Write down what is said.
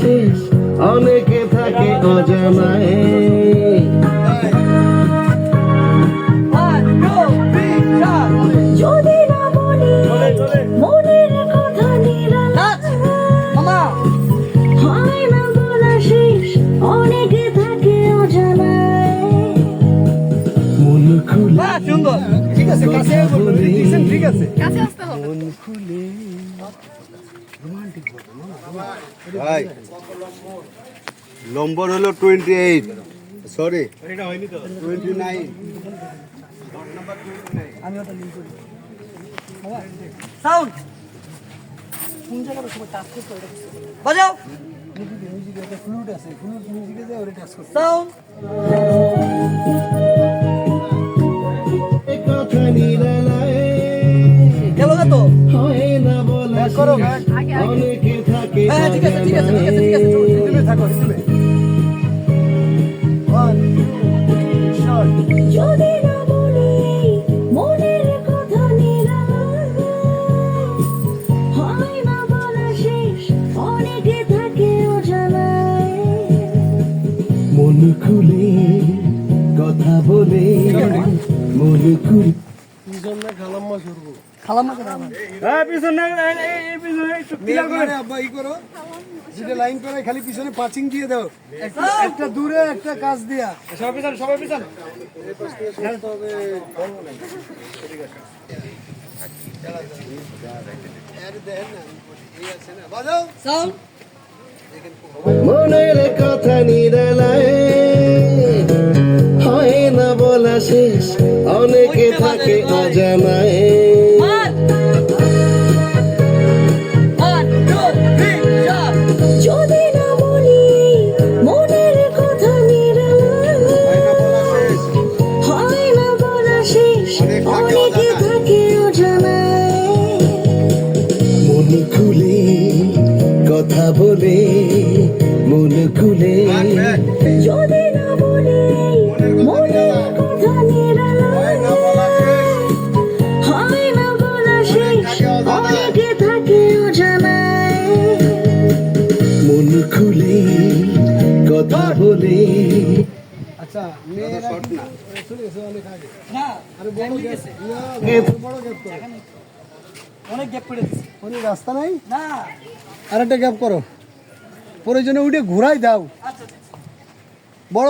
শেষ অনেকে থাকে অজানায়। যদি না বলি মনের কথা নিরালায় হয় না বলা শেষ অনেকে থাকে অজানায়। মন খুলে সুন্দর। ঠিক আছে কাছে ঠিক আছে মন খুলে। ভাই নম্বর হলো টোয়েন্টি এইট সরি এটা টোয়েন্টি নাইন ওটা সাউন্ড কোন জায়গাটা সময় টাচ করতে পারি। বাজাও! মিউজিকে মিউজিকে একটা ফ্লুট আছে ফ্লুট মিউজিকে যে ওটা টাচ করতে সাউন্ড কথা হয় না বলা অনেকে থাকে হ্যাঁ ঠিক আছে ঠিক আছে ঠিক আছে ঠিক আছে রিদমে থাকো রিদমে যদি না বলি মনের কথা নিরালায় হয় না বলা শেষ অনেকে থাকে অজানায়। মন খুলে কথা বলে মন খুলে খালাম না কেন হ্যাঁ পিছনে এই পিছনে একটু ক্লিয়ার করে আব্বা ই করো। দুটো লাইন করে খালি পিছনে পাচিং দিয়ে দাও। একটা দূরে একটা কাজ দিয়া। সবাই পিছনে সবাই পিছনে। মনের কথা নিরালায় হয় না বলা শেষ। অনেকে থাকে অজানায়। যদি না বলি মনের কথা নিরালায় না বলা শেষ অনেকে থাকে অজানায়। খুলে কথা বলে মন খুলে আচ্ছা মেয়েরা শর্ট না। চলে গেছে অনেক আগে। না আরে বড় ঠিক গ্যাপ বড় গ্যাপ করো। অনেক গ্যাপ পড়ে দিচ্ছে অনেক রাস্তা নাই? না। আর একটা গ্যাপ করো প্রয়োজনে উঠে ঘুরাই দাও। আচ্ছা। বড়